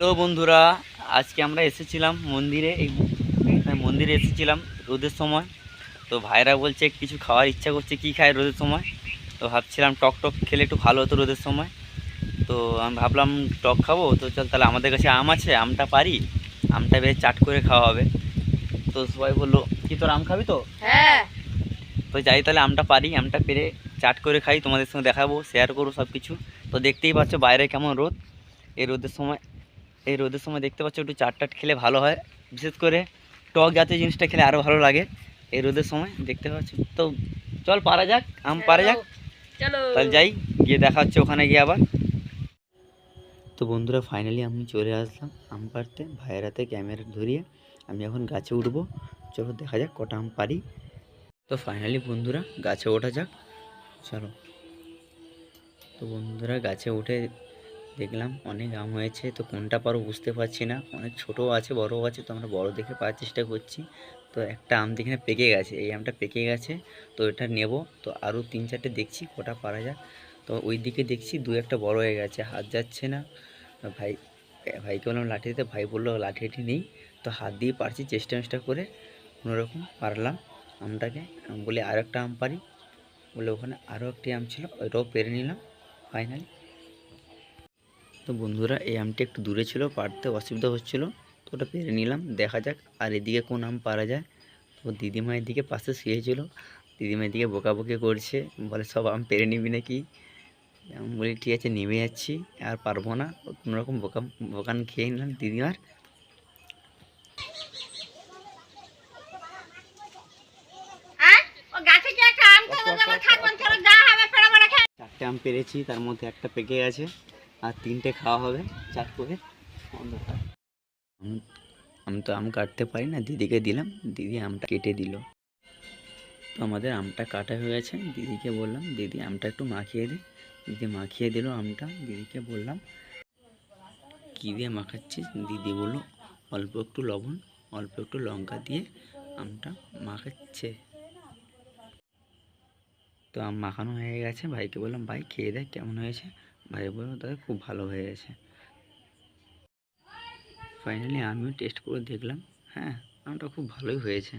Hello বন্ধুরা আজকে আমরা এসেছিলাম মন্দিরে এই হ্যাঁ, মন্দিরে এসেছিলাম রোদের সময়। তো ভাইরা বলছে কিছু খাওয়ার ইচ্ছা করছে কি খায় রোদের সময়? তো ভাবছিলাম টক টক খেলে একটু ভালো হতো রোদের সময়। তো আমি ভাবলাম টক খাব তো চল তাহলে আমাদের কাছে আম আছে আমটা পারি। আমটা বেশ চাট করে খাওয়া হবে। তো সবাই বলল কি তোর আম খাবি তো? হ্যাঁ। তো যাই তাহলে আমটা পারি আমটা পেরে চাট করে খাই তোমাদের সঙ্গে দেখাবো শেয়ার করব সব কিছু তো দেখতেই পাচ্ছ বাইরে কেমন রোদ। এই রোদের সময় এই রোদের সময় দেখতে পাচ্ছ একটু চাট টাট খেলে ভালো হয়। বিশেষ করে টক জাতীয় জিনিসটা খেলে আরও ভালো লাগে এই রোদের সময় দেখতে পাচ্ছ? তো চল পারা যাক আম পারা যাক। চলো। তাহলে যাই গিয়ে দেখা হচ্ছে ওখানে গিয়ে আবার। তো বন্ধুরা ফাইনালি আমি চলে আসলাম আম পাড়তে ভাইয়ের হাতে ক্যামেরা ধরিয়ে আমি এখন গাছে উঠবো। চলো দেখা যাক কটা আম পারি। তো ফাইনালি বন্ধুরা গাছে ওঠা যাক। চলো। তো বন্ধুরা গাছে উঠে দেখলাম অনেক আম হয়েছে, তো কোনটা পারো বুঝতে পারছি না। অনেক ছোটও আছে, বড়ও আছে, তো আমরা বড় দেখে পাওয়ার চেষ্টা করছি। তো একটা আম দেখে পেকে গেছে, এই আমটা পেকে গেছে, তো এটা নেব। তো আরও তিন চারটে দেখছি, কটা পারা যাক। তো ওই দিকে দেখছি দু একটা বড় হয়ে গেছে, হাত যাচ্ছে না। ভাই, ভাইকে বললাম লাঠি দিতে, ভাই বলল লাঠিটি নেই। তো হাত দিয়ে পারছি, চেষ্টা মেষ্টা করে কোনোরকম পারলাম আমটাকে। বলে আর একটা আম পারি। বলে ওখানে আরও একটি আম ছিল, ওইটাও পেরে নিলাম ফাইনালি তো বন্ধুরা এই আমটি একটু দূরে ছিল পারতে অসুবিধা হচ্ছিল তো ওটা পেরে নিলাম। দেখা যাক আর এদিকে কোন আম পারা যায়। তো দিদিমায়ের দিকে পাশে শুয়েছিল দিদিমায়ের দিকে বকাবকি করছে বলে সব আম পেরে নিবি নাকি? আমি বলি ঠিক আছে নেমে যাচ্ছি আর পারব না। কোনোরকম বোকা বোকান খেয়ে নিলাম দিদিমার। চারটে আম পেরেছি তার মধ্যে একটা পেকে গেছে। আর তিনটে খাওয়া হবে চার করে আমি- আমি তো আম কাটতে পারি না, দিদিকে দিলাম, দিদি আমটা কেটে দিল। তো আমাদের আমটা কাটা হয়ে গেছে, দিদিকে বললাম, দিদি, আমটা একটু মাখিয়ে দে। দিদি মাখিয়ে দিল আমটা, দিদিকে বললাম, কী দিয়ে মাখাচ্ছিস? দিদি বলল, অল্প একটু লবণ, অল্প একটু লঙ্কা দিয়ে আমটা মাখাচ্ছে। তো আম মাখানো হয়ে গেছে, ভাইকে বললাম, ভাই, খেয়ে দেখ কেমন হয়েছে। ভাই বলল দাদা খুব ভালো হয়ে গেছে। ফাইনালি আমিও টেস্ট করে দেখলাম। হ্যাঁ আমটা খুব ভালোই হয়েছে।